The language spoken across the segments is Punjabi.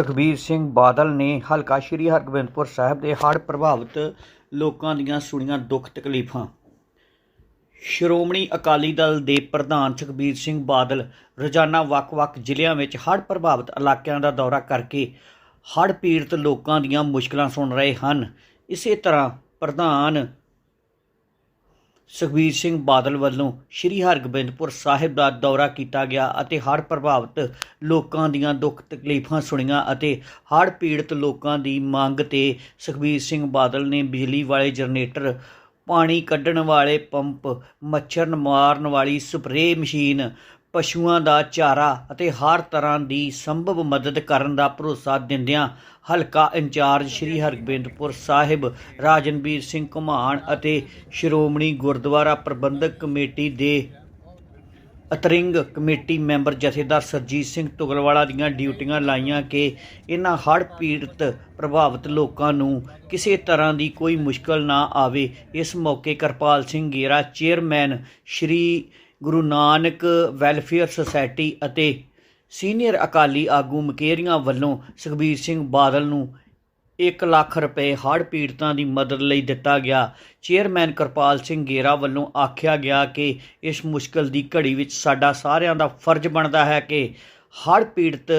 ਸੁਖਬੀਰ ਸਿੰਘ ਬਾਦਲ ਨੇ ਹਲਕਾ ਸ਼੍ਰੀ ਹਰਗੋਬਿੰਦਪੁਰ ਸਾਹਿਬ ਦੇ ਹੜ੍ਹ ਪ੍ਰਭਾਵਿਤ ਲੋਕਾਂ ਦੀਆਂ ਸੁਣੀਆਂ ਦੁੱਖ ਤਕਲੀਫਾਂ। ਸ਼੍ਰੋਮਣੀ ਅਕਾਲੀ ਦਲ ਦੇ ਪ੍ਰਧਾਨ ਸੁਖਬੀਰ ਸਿੰਘ ਬਾਦਲ ਰੋਜ਼ਾਨਾ ਵੱਖ-ਵੱਖ ਜ਼ਿਲ੍ਹਿਆਂ ਵਿੱਚ ਹੜ੍ਹ ਪ੍ਰਭਾਵਿਤ ਇਲਾਕਿਆਂ ਦਾ ਦੌਰਾ ਕਰਕੇ ਹੜ੍ਹ ਪੀੜਤ ਲੋਕਾਂ ਦੀਆਂ ਮੁਸ਼ਕਲਾਂ ਸੁਣ ਰਹੇ ਹਨ। ਇਸੇ ਤਰ੍ਹਾਂ ਪ੍ਰਧਾਨ ਸੁਖਬੀਰ ਸਿੰਘ ਬਾਦਲ ਵੱਲੋਂ ਸ਼੍ਰੀ ਹਰਗੋਬਿੰਦਪੁਰ ਸਾਹਿਬ ਦਾ ਦੌਰਾ ਕੀਤਾ ਗਿਆ ਅਤੇ ਹੜ੍ਹ ਪ੍ਰਭਾਵਿਤ ਲੋਕਾਂ ਦੀਆਂ ਦੁੱਖ ਤਕਲੀਫਾਂ ਸੁਣੀਆਂ ਅਤੇ ਹੜ੍ਹ ਪੀੜਤ ਲੋਕਾਂ ਦੀ ਮੰਗ ਤੇ ਸੁਖਬੀਰ ਸਿੰਘ ਬਾਦਲ ਨੇ ਬਿਜਲੀ ਵਾਲੇ ਜਨਰੇਟਰ, ਪਾਣੀ ਕੱਢਣ ਵਾਲੇ ਪੰਪ, ਮੱਛਰ ਮਾਰਨ ਵਾਲੀ ਸਪਰੇਅ ਮਸ਼ੀਨ ਪਸ਼ੂਆਂ ਦਾ ਚਾਰਾ ਅਤੇ ਹਰ ਤਰ੍ਹਾਂ ਦੀ ਸੰਭਵ ਮਦਦ ਕਰਨ ਦਾ ਭਰੋਸਾ ਦਿੰਦਿਆਂ ਹਲਕਾ ਇੰਚਾਰਜ ਸ਼੍ਰੀ ਹਰਗੋਬਿੰਦਪੁਰ ਸਾਹਿਬ, ਰਾਜਨਵੀਰ ਸਿੰਘ ਘੁਮਾਣ ਅਤੇ ਸ਼੍ਰੋਮਣੀ ਗੁਰਦੁਆਰਾ ਪ੍ਰਬੰਧਕ ਕਮੇਟੀ ਦੇ ਅਤਰਿੰਗ ਕਮੇਟੀ ਮੈਂਬਰ ਜਥੇਦਾਰ ਸਰਜੀਤ ਸਿੰਘ ਤੁਗਲਵਾਲਾ ਦੀਆਂ ਡਿਊਟੀਆਂ ਲਾਈਆਂ ਕਿ ਇਹਨਾਂ ਹੜ੍ਹ ਪੀੜਤ ਪ੍ਰਭਾਵਿਤ ਲੋਕਾਂ ਨੂੰ ਕਿਸੇ ਤਰ੍ਹਾਂ ਦੀ ਕੋਈ ਮੁਸ਼ਕਲ ਨਾ ਆਵੇ। ਇਸ ਮੌਕੇ Karpal Singh Gera, chairman Shri Guru Nanak welfare society ਅਤੇ ਸੀਨੀਅਰ ਅਕਾਲੀ ਆਗੂ ਮਕੇਰੀਆਂ ਵੱਲੋਂ ਸੁਖਬੀਰ ਸਿੰਘ ਬਾਦਲ ਨੂੰ 1 ਲੱਖ ਰੁਪਏ ਹੜ੍ਹ ਪੀੜਤਾਂ ਦੀ ਮਦਦ ਲਈ ਦਿੱਤਾ ਗਿਆ। ਚੇਅਰਮੈਨ ਕਿਰਪਾਲ ਸਿੰਘ ਗੇਰਾ ਵੱਲੋਂ ਆਖਿਆ ਗਿਆ ਕਿ ਇਸ ਮੁਸ਼ਕਲ ਦੀ ਘੜੀ ਵਿੱਚ ਸਾਡਾ ਸਾਰਿਆਂ ਦਾ ਫਰਜ਼ ਬਣਦਾ ਹੈ ਕਿ ਹੜ੍ਹ ਪੀੜਤ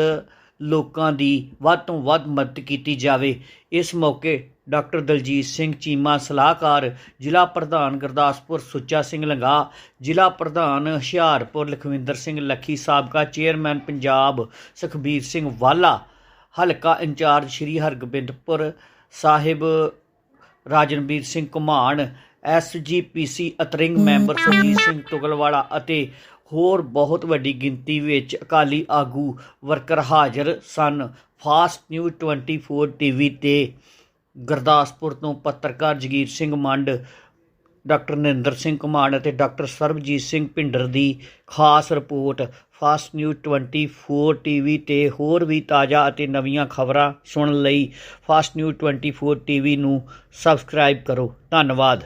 ਲੋਕਾਂ ਦੀ ਵੱਧ ਤੋਂ ਵੱਧ ਮਦਦ ਕੀਤੀ ਜਾਵੇ। ਇਸ ਮੌਕੇ ਡਾਕਟਰ ਦਲਜੀਤ ਸਿੰਘ ਚੀਮਾ, ਸਲਾਹਕਾਰ ਜ਼ਿਲ੍ਹਾ ਪ੍ਰਧਾਨ ਗੁਰਦਾਸਪੁਰ ਸੁੱਚਾ ਸਿੰਘ ਲੰਗਾ, ਜ਼ਿਲ੍ਹਾ ਪ੍ਰਧਾਨ ਹੁਸ਼ਿਆਰਪੁਰ ਲਖਵਿੰਦਰ ਸਿੰਘ ਲੱਖੀ ਸਾਬਕਾ ਚੇਅਰਮੈਨ ਪੰਜਾਬ ਸੁਖਬੀਰ ਸਿੰਘ ਵਾਲਾ, ਹਲਕਾ ਇੰਚਾਰਜ ਸ਼੍ਰੀ ਹਰਗੋਬਿੰਦਪੁਰ ਸਾਹਿਬ ਰਾਜਨਵੀਰ ਸਿੰਘ ਘੁਮਾਣ ਐਸਜੀਪੀਸੀ ਅਤਰਿੰਗ ਮੈਂਬਰ ਸੁਰਜੀਤ ਸਿੰਘ ਤੁਗਲਵਾਲਾ ਅਤੇ ਹੋਰ ਬਹੁਤ ਵੱਡੀ ਗਿਣਤੀ ਵਿੱਚ ਅਕਾਲੀ ਆਗੂ ਵਰਕਰ ਹਾਜ਼ਰ ਸਨ। ਫਾਸਟ ਨਿਊਜ਼ 24 ਟੀਵੀ ਤੇ ਗੁਰਦਾਸਪੁਰ ਤੋਂ ਪੱਤਰਕਾਰ ਜਗੀਰ ਸਿੰਘ ਮੰਡ, ਡਾਕਟਰ ਨਰਿੰਦਰ ਸਿੰਘ ਘੁਮਾਣ ਅਤੇ ਡਾਕਟਰ ਸਰਬਜੀਤ ਸਿੰਘ ਭਿੰਡਰ ਦੀ ਖਾਸ ਰਿਪੋਰਟ ਫਾਸਟ ਨਿਊਜ਼ 24 ਟੀਵੀ ਤੇ ਹੋਰ ਵੀ ਤਾਜ਼ਾ ਅਤੇ ਨਵੀਆਂ ਖਬਰਾਂ ਸੁਣਨ ਲਈ ਫਾਸਟ ਨਿਊਜ਼ 24 ਟੀਵੀ ਨੂੰ ਸਬਸਕ੍ਰਾਈਬ ਕਰੋ। ਧੰਨਵਾਦ।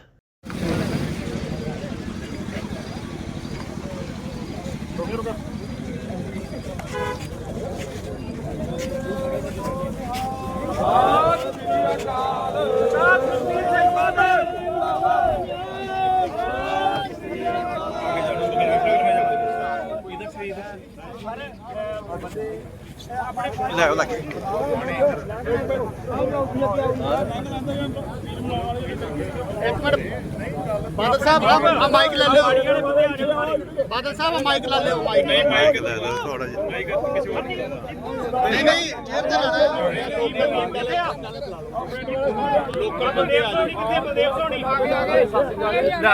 ਲੈ ਉਹ ਲੱਗੇ। ਬਾਦਲ ਸਾਹਿਬ ਆ ਮਾਈਕ ਲੈ ਲਿਓ। ਬਾਦਲ ਸਾਹਿਬ ਆ ਮਾਈਕ ਲੈ ਲਿਓ। ਮਾਈਕ ਨਹੀਂ ਮਾਈਕ ਲੈ ਲਓ ਥੋੜਾ ਜਿਹਾ। ਨਹੀਂ ਨਹੀਂ ਜੇਬ ਤੇ ਲੈਣਾ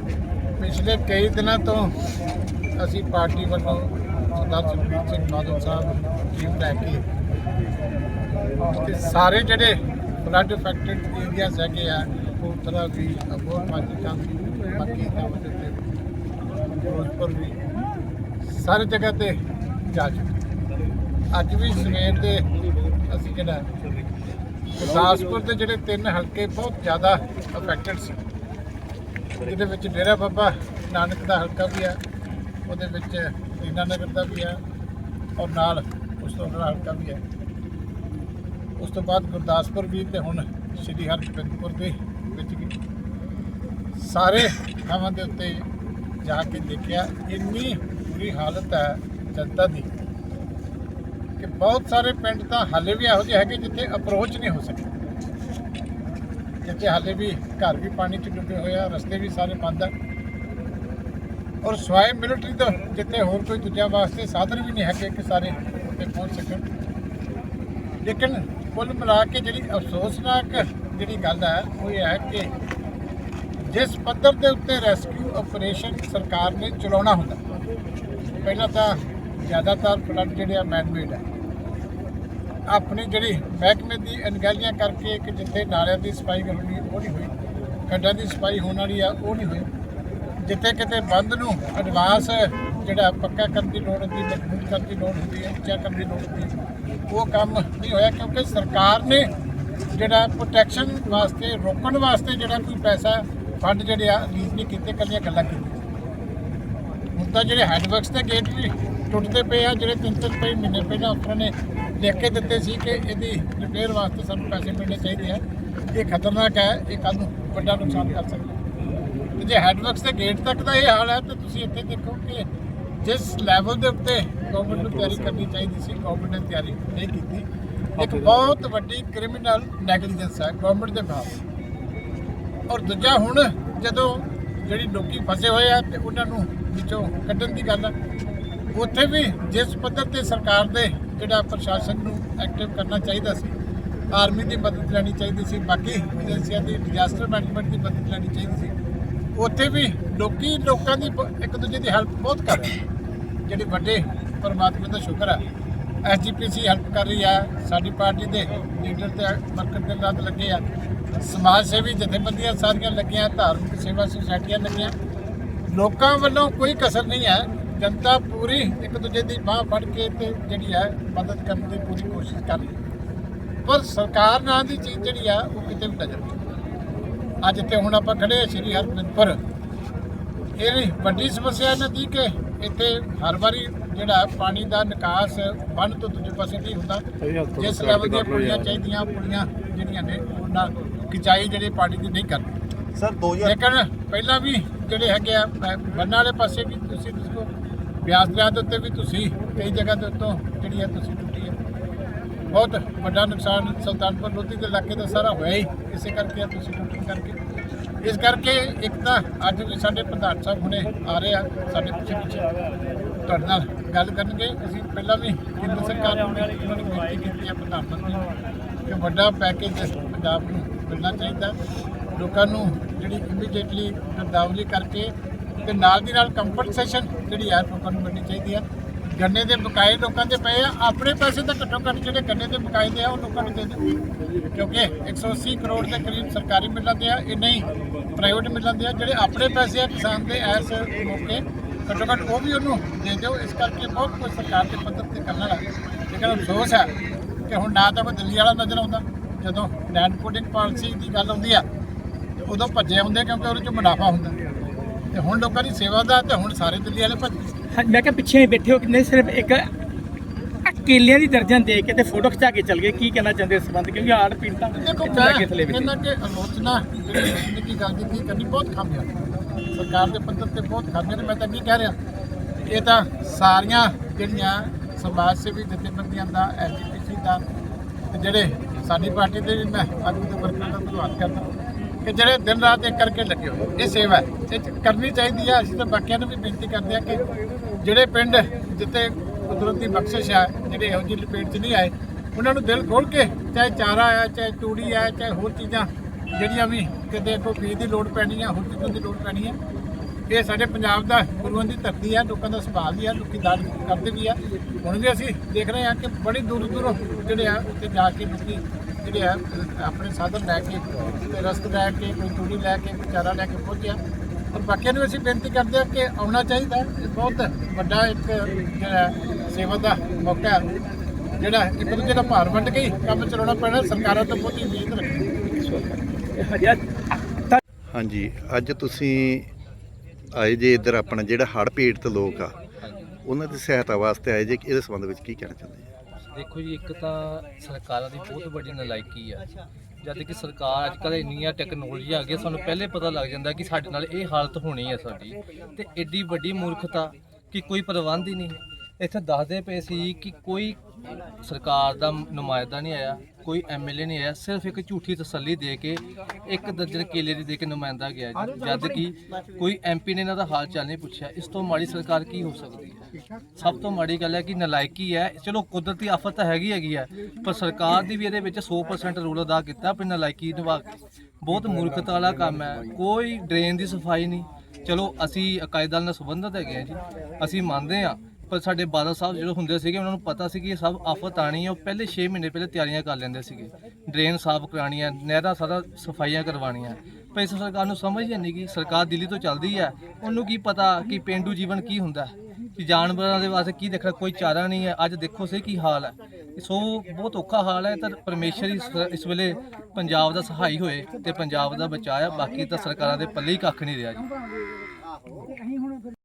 ਪਿਛਲੇ ਕਈ ਦਿਨਾਂ ਤੋਂ ਅਸੀਂ ਪਾਰਟੀ ਵੱਲੋਂ ਸਰਦਾਰ ਸੁਖਬੀਰ ਸਿੰਘ ਬਾਦਲ ਸਾਹਿਬ ਟੀਮ ਲੈ ਕੇ ਤੇ ਸਾਰੇ ਜਿਹੜੇ ਫਲੱਡ ਅਫੈਕਟਡ ਏਰੀਆਜ਼ ਹੈਗੇ ਆ ਉਹ ਵੀ ਅਬੋਰ ਮਾਜਿਕਾਂ ਦੀ ਬਾਕੀ ਫਿਰੋਜ਼ਪੁਰ ਵੀ, ਸਾਰੇ ਜਗ੍ਹਾ ਤੇ ਜਾ ਚੁੱਕੇ ਅੱਜ ਵੀ ਸਵੇਰ ਦੇ ਅਸੀਂ ਜਿਹੜਾ ਗੁਰਦਾਸਪੁਰ ਦੇ ਜਿਹੜੇ ਤਿੰਨ ਹਲਕੇ ਬਹੁਤ ਜ਼ਿਆਦਾ ਅਫੈਕਟਡ ਸੀ। ਜਿਹਦੇ ਵਿੱਚ ਡੇਰਾ ਬਾਬਾ ਨਾਨਕ ਦਾ ਹਲਕਾ ਵੀ ਆ, ਉਹਦੇ ਵਿੱਚ ਦੀਨਾਨਗਰ ਦਾ ਵੀ ਆ, ਔਰ ਨਾਲ ਉਸ ਤੋਂ ਅਗਲਾ ਹਲਕਾ ਵੀ ਹੈ ਉਸ ਤੋਂ ਬਾਅਦ ਗੁਰਦਾਸਪੁਰ ਵੀ ਤੇ ਹੁਣ ਸ਼੍ਰੀ ਹਰਗੋਬਿੰਦਪੁਰ ਦੇ ਵਿੱਚ ਵੀ। ਸਾਰੇ ਥਾਵਾਂ ਦੇ ਉੱਤੇ ਜਾ ਕੇ ਦੇਖਿਆ, ਇੰਨੀ ਬੁਰੀ ਹਾਲਤ ਹੈ ਜਨਤਾ ਦੀ ਕਿ ਬਹੁਤ ਸਾਰੇ ਪਿੰਡ ਤਾਂ ਹਾਲੇ ਵੀ ਇਹੋ ਜਿਹੇ ਹੈਗੇ ਜਿੱਥੇ ਅਪਰੋਚ ਨਹੀਂ ਹੋ ਸਕੀ। ਜਿੱਥੇ ਹਾਲੇ ਵੀ ਘਰ ਵੀ ਪਾਣੀ ਚ ਡੁੱਬੇ ਹੋਏ ਆ, ਰਸਤੇ ਵੀ ਸਾਰੇ ਬੰਦ ਆ। ਔਰ ਸਵਾਏ ਮਿਲਟਰੀ ਤੋਂ ਜਿੱਥੇ ਹੋਰ ਕੋਈ ਦੂਜਿਆਂ ਵਾਸਤੇ ਸਾਧਨ ਵੀ ਨਹੀਂ ਹੈਗੇ ਕਿ ਸਾਰੇ ਉੱਤੇ ਪਹੁੰਚ ਸਕਣ। ਲੇਕਿਨ ਕੁੱਲ ਮਿਲਾ ਕੇ ਜਿਹੜੀ ਅਫਸੋਸਨਾਕ ਜਿਹੜੀ ਗੱਲ ਹੈ, ਉਹ ਇਹ ਹੈ ਕਿ ਜਿਸ ਪੱਧਰ ਦੇ ਉੱਤੇ ਰੈਸਕਿਊ ਆਪਰੇਸ਼ਨ ਸਰਕਾਰ ਨੇ ਚਲਾਉਣਾ ਹੁੰਦਾ, ਪਹਿਲਾਂ ਤਾਂ ਜ਼ਿਆਦਾਤਰ ਫਲੱਡ ਜਿਹੜੇ ਆ ਮੈਨਮੇਡ ਹੈ ਆਪਣੀ ਜਿਹੜੀ ਮਹਿਕਮੇ ਦੀ ਅਣਗਹਿਲੀਆਂ ਕਰਕੇ ਕਿ ਜਿੱਥੇ ਨਾਲਿਆਂ ਦੀ ਸਫ਼ਾਈ ਹੋਣੀ ਉਹ ਨਹੀਂ ਹੋਈ, ਖੱਡਾਂ ਦੀ ਸਫ਼ਾਈ ਹੋਣ ਵਾਲੀ ਆ, ਉਹ ਨਹੀਂ ਹੋਈ। ਜਿੱਥੇ ਕਿਤੇ ਬੰਦ ਨੂੰ ਐਡਵਾਂਸ ਜਿਹੜਾ ਪੱਕਾ ਕਰਨ ਦੀ ਲੋੜ ਹੁੰਦੀ, ਮਜ਼ਬੂਤ ਕਰਨ ਦੀ ਲੋੜ ਹੁੰਦੀ ਹੈ ਉੱਚਾ ਕਰਨ ਦੀ ਲੋੜ ਹੁੰਦੀ, ਉਹ ਕੰਮ ਨਹੀਂ ਹੋਇਆ ਕਿਉਂਕਿ ਸਰਕਾਰ ਨੇ ਜਿਹੜਾ ਪ੍ਰੋਟੈਕਸ਼ਨ ਵਾਸਤੇ, ਰੋਕਣ ਵਾਸਤੇ ਜਿਹੜਾ ਕੋਈ ਪੈਸਾ ਫੰਡ ਜਿਹੜੇ ਆ ਰਿਲੀਜ਼ ਨਹੀਂ ਕੀਤੇ ਕੱਲੀਆਂ ਗੱਲਾਂ ਕੀਤੀਆਂ। ਹੁਣ ਤਾਂ ਜਿਹੜੇ ਹੈਡਵਰਕਸ ਦੇ ਗੇਟ ਵੀ ਟੁੱਟਦੇ ਪਏ ਆ, ਜਿਹੜੇ ਤਿੰਨ ਤਿੰਨ ਪਈ, ਮਹੀਨੇ ਪਹਿਲਾਂ ਅਫਸਰਾਂ ਨੇ ਲਿਖ ਕੇ ਦਿੱਤੇ ਸੀ ਕਿ ਇਹਦੀ ਰਿਪੇਅਰ ਵਾਸਤੇ ਸਾਨੂੰ ਪੈਸੇ ਮਿਲਣੇ ਚਾਹੀਦੇ ਆ। ਇਹ ਖਤਰਨਾਕ ਹੈ ਇਹ ਕੱਲ੍ਹ ਨੂੰ ਵੱਡਾ ਨੁਕਸਾਨ ਕਰ ਸਕਦਾ ਤੇ ਜੇ ਹੈਡਵਰਕਸ ਦੇ ਗੇਟ ਤੱਕ ਦਾ ਇਹ ਹਾਲ ਹੈ ਤਾਂ ਤੁਸੀਂ ਇੱਥੇ ਦੇਖੋ ਕਿ ਜਿਸ ਲੈਵਲ ਦੇ ਉੱਤੇ ਗਵਰਨਮੈਂਟ ਨੂੰ ਤਿਆਰੀ ਕਰਨੀ ਚਾਹੀਦੀ ਸੀ ਗਵਰਨਮੈਂਟ ਨੇ ਤਿਆਰੀ ਨਹੀਂ ਕੀਤੀ। ਇੱਕ ਬਹੁਤ ਵੱਡੀ ਕ੍ਰਿਮੀਨਲ ਨੈਗਲੀਜੈਂਸ ਹੈ ਗਵਰਨਮੈਂਟ ਦੇ ਖਿਲਾਫ। ਔਰ ਦੂਜਾ ਹੁਣ ਜਦੋਂ ਜਿਹੜੀ ਲੋਕੀ ਫਸੇ ਹੋਏ ਆ ਤੇ ਉਹਨਾਂ ਨੂੰ ਵਿੱਚੋਂ ਕੱਢਣ ਦੀ ਗੱਲ ਆ ਉੱਥੇ ਵੀ ਜਿਸ ਪੱਧਰ ਤੇ ਸਰਕਾਰ ਦੇ ਜਿਹੜਾ ਪ੍ਰਸ਼ਾਸਨ ਨੂੰ ਐਕਟਿਵ ਕਰਨਾ ਚਾਹੀਦਾ ਸੀ ਆਰਮੀ ਦੀ ਮਦਦ ਲੈਣੀ ਚਾਹੀਦੀ ਸੀ, ਬਾਕੀ ਏਜੰਸੀਆਂ ਦੀ ਡਿਜ਼ਾਸਟਰ ਮੈਨੇਜਮੈਂਟ ਦੀ ਮਦਦ ਲੈਣੀ ਚਾਹੀਦੀ ਸੀ, ਉੱਥੇ ਵੀ ਲੋਕੀ ਲੋਕਾਂ ਦੀ ਇੱਕ ਦੂਜੇ ਦੀ ਹੈਲਪ ਬਹੁਤ ਕਰ ਰਹੇ ਜਿਹੜੇ ਵੱਡੇ ਪਰਮਾਤਮਾ ਦਾ ਸ਼ੁਕਰ ਹੈ ਐਸਜੀਪੀਸੀ ਹੈਲਪ ਕਰ ਰਹੀ ਹੈ ਸਾਡੀ ਪਾਰਟੀ ਦੇ ਲੀਡਰ ਤੇ ਵਰਕਰ ਦੇ ਨਾਲ ਲੱਗੇ ਆ, ਸਮਾਜ ਸੇਵੀ ਜਥੇਬੰਦੀਆਂ ਸਾਰੀਆਂ ਲੱਗੀਆਂ, ਧਾਰਮਿਕ ਸੇਵਾ ਸੁਸਾਇਟੀਆਂ ਲੱਗੀਆਂ। ਲੋਕਾਂ ਵੱਲੋਂ ਕੋਈ ਕਸਰ ਨਹੀਂ ਹੈ ਜਨਤਾ ਪੂਰੀ ਇੱਕ ਦੂਜੇ ਦੀ ਬਾਹ ਫੜ ਕੇ ਤੇ ਜਿਹੜੀ ਹੈ ਮਦਦ ਕਰਨ ਦੀ ਪੂਰੀ ਕੋਸ਼ਿਸ਼ ਕਰ ਰਹੀ। ਪਰ ਸਰਕਾਰ ਨਾਂ ਦੀ ਚੀਜ਼ ਜਿਹੜੀ ਆ ਉਹ ਕਿਤੇ ਵੀ ਨਜ਼ਰ ਨਹੀਂ। ਅੱਜ ਇੱਥੇ ਹੁਣ ਆਪਾਂ ਖੜੇ ਆ ਸ਼੍ਰੀ ਹਰਮਿੰਦਰ ਇਹ ਵੱਡੀ ਸਮੱਸਿਆ ਇਹਨਾਂ ਦੀ ਕਿ ਇੱਥੇ ਹਰ ਵਾਰੀ ਜਿਹੜਾ ਪਾਣੀ ਦਾ ਨਿਕਾਸ ਬੰਨ ਤੋਂ ਦੂਜੇ ਪਾਸੇ ਨਹੀਂ ਹੁੰਦਾ। ਜਿਸ ਲੈਵਲ ਦੀਆਂ ਪੁਲੀਆਂ ਚਾਹੀਦੀਆਂ ਪੁਲੀਆਂ ਜਿਹੜੀਆਂ ਨੇ ਉਹਨਾਂ ਕਿਚਾਈ ਜਿਹੜੇ ਪਾਣੀ ਦੀ ਨਹੀਂ ਕਰਦੇ ਸਰ 2000 ਲੇਕਿਨ ਪਹਿਲਾਂ ਵੀ ਜਿਹੜੇ ਹੈਗੇ ਆ ਬੰਨਾਂ ਵਾਲੇ ਪਾਸੇ ਵੀ ਤੁਸੀਂ ਦੇਖੋ ਬਿਆਸ ਦਰਿਆ ਦੇ ਉੱਤੇ ਵੀ ਤੁਸੀਂ, ਕਈ ਜਗ੍ਹਾ ਦੇ ਉੱਤੋਂ ਜਿਹੜੀ ਹੈ ਤੁਸੀਂ ਟੁੱਟੀ ਹੈ ਬਹੁਤ ਵੱਡਾ ਨੁਕਸਾਨ ਸੁਲਤਾਨਪੁਰ ਲੋਧੀ ਦੇ ਇਲਾਕੇ ਦਾ ਸਾਰਾ ਹੋਇਆ ਹੀ, ਇਸੇ ਕਰਕੇ ਤੁਸੀਂ ਟੁੱਟੀ ਕਰਕੇ। ਇਸ ਕਰਕੇ ਇੱਕ ਤਾਂ ਅੱਜ ਵੀ ਸਾਡੇ ਪ੍ਰਧਾਨ ਸਾਹਿਬ ਹੁਣੇ ਆ ਰਹੇ ਆ, ਸਾਡੇ ਪਿੱਛੇ ਪਿੱਛੇ। ਤੁਹਾਡੇ ਨਾਲ ਗੱਲ ਕਰਨਗੇ। ਅਸੀਂ ਪਹਿਲਾਂ ਵੀ ਕੇਂਦਰ ਸਰਕਾਰ ਨੂੰ ਉਹਨਾਂ ਨੇ ਬੇਨਤੀ ਕੀਤੀ ਹੈ ਪ੍ਰਧਾਨ ਮੰਤਰੀ ਨੂੰ, ਕਿ ਵੱਡਾ ਪੈਕੇਜ ਪੰਜਾਬ ਨੂੰ ਮਿਲਣਾ ਚਾਹੀਦਾ। ਲੋਕਾਂ ਨੂੰ ਜਿਹੜੀ ਇਮੀਡੀਏਟਲੀ ਗਰਦਾਵਲੀ ਕਰਕੇ ਤੇ ਨਾਲ ਦੀ ਨਾਲ ਕੰਪਨਸੇਸ਼ਨ ਜਿਹੜੀ ਹੈ ਲੋਕਾਂ ਨੂੰ ਮਿਲਣੀ ਚਾਹੀਦੀ ਆ। ਗੰਨੇ ਦੇ ਬਕਾਏ ਲੋਕਾਂ ਦੇ ਪਏ ਆ, ਆਪਣੇ ਪੈਸੇ ਤਾਂ ਘੱਟੋ ਘੱਟ ਜਿਹੜੇ ਗੰਨੇ ਦੇ ਬਕਾਏ ਦੇ ਆ, ਉਹ ਲੋਕਾਂ ਨੂੰ ਦੇ ਦਿਓ। ਕਿਉਂਕਿ 180 ਕਰੋੜ ਦੇ ਕਰੀਬ ਸਰਕਾਰੀ ਮਿਲਾਂ ਦੇ ਆ ਇਹ ਨਹੀਂ ਪ੍ਰਾਈਵੇਟ ਮਿਲਾਂ ਦੇ ਆ, ਜਿਹੜੇ ਆਪਣੇ ਪੈਸੇ ਆ ਕਿਸਾਨ ਦੇ ਐਸ ਮੌਕੇ, ਘੱਟੋ ਘੱਟ ਉਹ ਵੀ ਉਹਨੂੰ ਦੇ ਦਿਓ। ਇਸ ਕਰਕੇ ਬਹੁਤ ਕੁਝ ਸਰਕਾਰ ਦੇ ਪੱਧਰ ਤੇ ਕਰਨਾ ਹੈ ਲੇਕਿਨ ਅਫਸੋਸ ਹੈ ਕਿ ਹੁਣ ਨਾ ਤਾਂ ਕੋਈ ਦਿੱਲੀ ਵਾਲਾ ਨਜ਼ਰ ਆਉਂਦਾ। ਜਦੋਂ ਲੈਂਡ ਪੁਲਿੰਗ ਪਾਲਿਸੀ ਦੀ ਗੱਲ ਆਉਂਦੀ ਆ, ਉਦੋਂ ਭੱਜੇ ਆਉਂਦੇ ਕਿਉਂਕਿ ਉਹਦੇ ਚ ਮੁਨਾਫਾ ਹੁੰਦਾ। ਤੇ ਹੁਣ ਲੋਕਾਂ ਦੀ ਸੇਵਾ ਦਾ ਤੇ ਹੁਣ ਸਾਰੇ ਦਿੱਲੀ ਵਾਲੇ ਭੱਜ ਹਾਂ, ਮੈਂ ਕਿਹਾ ਪਿੱਛੇ ਬੈਠੇ ਹੋ ਕਿ ਨਹੀਂ ਸਿਰਫ ਇੱਕ ਕੇਲਿਆਂ ਦੀ ਦਰਜਨ ਦੇ ਕੇ ਤੇ ਫੋਟੋ ਖਿਚਾ ਕੇ ਚੱਲ ਗਏ। ਕੀ ਕਹਿਣਾ ਚਾਹੁੰਦੇ ਇਸ ਸੰਬੰਧ? ਕਿਉਂਕਿ ਆੜ ਪੀੜਤਾ ਦੇਖੋ ਇੱਥੋਂ ਮੈਂ ਤੱਕ ਥੱਲੇ ਵਿੱਚ? ਇਹਨਾਂ ਕੇ ਆਲੋਚਨਾ ਜਿਹੜੀ ਰਾਜਨੀਤਿਕ ਰਾਜਨੀਤੀ ਕਰਨੀ ਬਹੁਤ ਖਾਮੀਆਂ ਨੇ। ਸਰਕਾਰ ਦੇ ਪੱਧਰ ਤੇ ਬਹੁਤ ਖਾਮੀਆਂ ਨੇ ਮੈਂ ਤਾਂ ਕੀ ਕਹਿ ਰਿਹਾ। ਇਹ ਤਾਂ ਸਾਰੀਆਂ ਜਿਹੜੀਆਂ ਸਮਾਜ ਸੇਵੀ ਜਥੇਬੰਦੀਆਂ ਦਾ ਐਜੀਪੀਸੀ ਦਾ ਤੇ ਜਿਹੜੇ ਸਾਡੀ ਪਾਰਟੀ ਦੇ ਵੀ ਮੈਂ ਆਗੂ ਦੇ ਵਰਕਰਾਂ ਦਾ ਧੰਨਵਾਦ ਕਰਦਾ। ਕਿ ਜਿਹੜੇ ਦਿਨ ਰਾਤ ਇੱਕ ਕਰਕੇ ਲੱਗੇ ਹੋਏ ਇਹ ਸੇਵਾ ਇਹ 'ਚ ਕਰਨੀ ਚਾਹੀਦੀ ਹੈ ਅਸੀਂ ਤਾਂ ਬਾਕੀਆਂ ਨੂੰ ਵੀ ਬੇਨਤੀ ਕਰਦੇ ਹਾਂ ਕਿ ਜਿਹੜੇ ਪਿੰਡ ਜਿੱਥੇ ਕੁਦਰਤੀ ਬਖਸ਼ਿਸ਼ ਆ, ਜਿਹੜੇ ਇਹੋ ਜਿਹੀ ਲਪੇਟ 'ਚ ਨਹੀਂ ਆਏ, ਉਹਨਾਂ ਨੂੰ ਦਿਲ ਖੋਲ ਕੇ ਚਾਹੇ ਚਾਰਾ ਆ, ਚਾਹੇ ਤੂੜੀ ਆ, ਚਾਹੇ ਹੋਰ ਚੀਜ਼ਾਂ, ਜਿਹੜੀਆਂ ਵੀ ਕਿਤੇ ਕੋਈ ਬੀਜ ਦੀ ਲੋੜ ਪੈਣੀ ਆ, ਹੋਰ ਚੀਜ਼ਾਂ ਦੀ ਲੋੜ ਪੈਣੀ ਆ ਇਹ ਸਾਡੇ ਪੰਜਾਬ ਦਾ ਗੁਰੂਆਂ ਦੀ ਧਰਤੀ ਹੈ ਲੋਕਾਂ ਦਾ ਸੁਭਾਅ ਵੀ ਹੈ ਲੋਕੀ ਦਾਨ ਕਰਦੇ ਵੀ ਆ। ਹੁਣ ਵੀ ਅਸੀਂ ਦੇਖ ਰਹੇ ਹਾਂ ਕਿ ਬੜੀ ਦੂਰ ਦੂਰੋਂ ਜਿਹੜੇ ਆ, ਉੱਥੇ ਜਾ ਕੇ ਲੋਕੀ ਜਿਹੜੇ ਆ ਆਪਣੇ ਸਾਧਨ ਲੈ ਕੇ ਰਸਤ ਲੈ ਕੇ, ਕੋਈ ਤੂੜੀ ਲੈ ਕੇ, ਕੋਈ ਚਾਰਾ ਲੈ ਕੇ ਪਹੁੰਚਿਆ ਔਰ ਬਾਕੀਆਂ ਨੂੰ ਅਸੀਂ ਬੇਨਤੀ ਕਰਦੇ ਹਾਂ ਕਿ ਆਉਣਾ ਚਾਹੀਦਾ ਇਹ ਬਹੁਤ ਵੱਡਾ ਇੱਕ, ਜਿਹੜਾ ਸੇਵਾ ਦਾ ਮੌਕਾ ਹੈ। ਜਿਹੜਾ ਇੱਕ ਦੂਜੇ ਦਾ ਭਾਰ ਵੰਡ ਕੇ ਹੀ ਕੰਮ ਚਲਾਉਣਾ ਪੈਣਾ, ਸਰਕਾਰਾਂ ਤੋਂ ਬਹੁਤੀ ਉਮੀਦ ਰੱਖਣੀ। ਹਾਂਜੀ, ਅੱਜ ਤੁਸੀਂ ਆਏ ਜੇ ਇੱਧਰ ਆਪਣਾ ਜਿਹੜਾ ਹੜ੍ਹ ਪੀੜਤ ਲੋਕ ਆ, ਉਹਨਾਂ ਦੀ ਸਹਾਇਤਾ ਵਾਸਤੇ ਆਏ ਜੇ, ਇਹਦੇ ਸੰਬੰਧ ਵਿੱਚ ਕੀ ਕਹਿਣਾ ਚਾਹੁੰਦੇ ਜੀ? ਦੇਖੋ ਜੀ, ਇੱਕ ਤਾਂ ਸਰਕਾਰਾਂ ਦੀ ਬਹੁਤ ਵੱਡੀ ਨਲਾਇਕੀ ਆ। ਜਦ ਕਿ ਸਰਕਾਰ ਅੱਜ ਕੱਲ੍ਹ ਇੰਨੀਆਂ ਟੈਕਨੋਲੋਜੀ ਆ ਗਈਆਂ, ਸਾਨੂੰ ਪਹਿਲੇ ਪਤਾ ਲੱਗ ਜਾਂਦਾ ਕਿ ਸਾਡੇ ਨਾਲ ਇਹ ਹਾਲਤ ਹੋਣੀ ਹੈ ਸਾਡੀ। ਤੇ ਐਡੀ ਵੱਡੀ ਮੂਰਖਤਾ ਕਿ ਕੋਈ ਪ੍ਰਬੰਧ ਹੀ ਨਹੀਂ। ਇੱਥੇ ਦੱਸਦੇ ਪਏ ਸੀ ਕਿ ਕੋਈ ਸਰਕਾਰ ਦਾ ਨੁਮਾਇੰਦਾ ਨਹੀਂ ਆਇਆ। ਕੋਈ ਐਮਐਲਏ ਨਹੀਂ ਆਇਆ, ਸਿਰਫ ਇੱਕ ਝੂਠੀ ਤਸੱਲੀ ਦੇ ਕੇ, ਇੱਕ ਦਰਜਨ ਕੇਲੇ ਦੀ ਦੇ ਕੇ ਨੁਮਾਇੰਦਾ ਗਿਆ ਜੀ। ਜਦ ਕਿ ਕੋਈ ਐਮਪੀ ਨੇ ਇਹਨਾਂ ਦਾ ਹਾਲ ਚਾਲ ਨਹੀਂ ਪੁੱਛਿਆ। ਇਸ ਤੋਂ ਮਾੜੀ ਸਰਕਾਰ ਕੀ ਹੋ ਸਕਦੀ ਹੈ? ਸਭ ਤੋਂ ਮਾੜੀ ਗੱਲ ਹੈ ਕਿ ਨਲਾਇਕੀ ਹੈ। ਚਲੋ, ਕੁਦਰਤੀ ਆਫਤ ਤਾਂ ਹੈਗੀ ਹੈਗੀ ਹੈ, ਪਰ ਸਰਕਾਰ ਦੀ ਵੀ ਇਹਦੇ ਵਿੱਚ 100% ਰੋਲ ਅਦਾ ਕੀਤਾ, ਆਪਣੀ ਨਲਾਇਕੀ ਨਿਭਾ ਕੇ। ਬਹੁਤ ਮੂਰਖਤਾ ਵਾਲਾ ਕੰਮ ਹੈ। ਕੋਈ ਡਰੇਨ ਦੀ ਸਫ਼ਾਈ ਨਹੀਂ। ਚਲੋ, ਅਸੀਂ ਅਕਾਲੀ ਦਲ ਨਾਲ ਸੰਬੰਧਿਤ ਹੈਗੇ ਹਾਂ ਜੀ। ਅਸੀਂ ਮੰਨਦੇ ਹਾਂ ਪਰ ਸਾਡੇ ਬਾਦਲ ਸਾਹਿਬ ਜਿਹੜੇ ਹੁੰਦੇ ਸੀਗੇ, ਉਹਨਾਂ ਨੂੰ ਪਤਾ ਸੀ ਕਿ ਇਹ ਸਭ ਆਫਤ ਆਣੀ ਹੈ ਉਹ ਪਹਿਲੇ 6 ਮਹੀਨੇ ਪਹਿਲੇ ਤਿਆਰੀਆਂ ਕਰ ਲੈਂਦੇ ਸੀਗੇ। ਡਰੇਨ ਸਾਫ਼ ਕਰਾਉਣੀਆਂ, ਨਹਿਰਾਂ ਸਾਰਾ ਸਫਾਈਆਂ ਕਰਵਾਉਣੀਆਂ। ਪਰ ਇਸ ਸਰਕਾਰ ਨੂੰ ਸਮਝ ਹੀ ਨਹੀਂ ਕਿ ਸਰਕਾਰ ਦਿੱਲੀ ਤੋਂ ਚੱਲਦੀ ਹੈ ਉਹਨੂੰ ਕੀ ਪਤਾ ਕਿ ਪਿੰਡੂ ਜੀਵਨ ਕੀ ਹੁੰਦਾ। ਕਿ ਜਾਨਵਰਾਂ ਦੇ ਵਾਸਤੇ ਕੀ ਦੇਖਣਾ, ਕੋਈ ਚਾਰਾ ਨਹੀਂ ਹੈ ਅੱਜ ਦੇਖੋ ਸੇ ਕੀ ਹਾਲ ਹੈ ਸੋ ਬਹੁਤ ਔਖਾ ਹਾਲ ਹੈ ਤਾਂ ਪਰਮੇਸ਼ਰ ਹੀ ਇਸ- ਇਸ ਵੇਲੇ ਪੰਜਾਬ ਦਾ ਸਹਾਈ ਹੋਏ ਤੇ ਪੰਜਾਬ ਦਾ ਬਚਾਇਆ ਬਾਕੀ ਤਾਂ ਸਰਕਾਰਾਂ ਦੇ ਪੱਲੇ ਹੀ ਕੱਖ ਨਹੀਂ ਰਿਹਾ ਜੀ।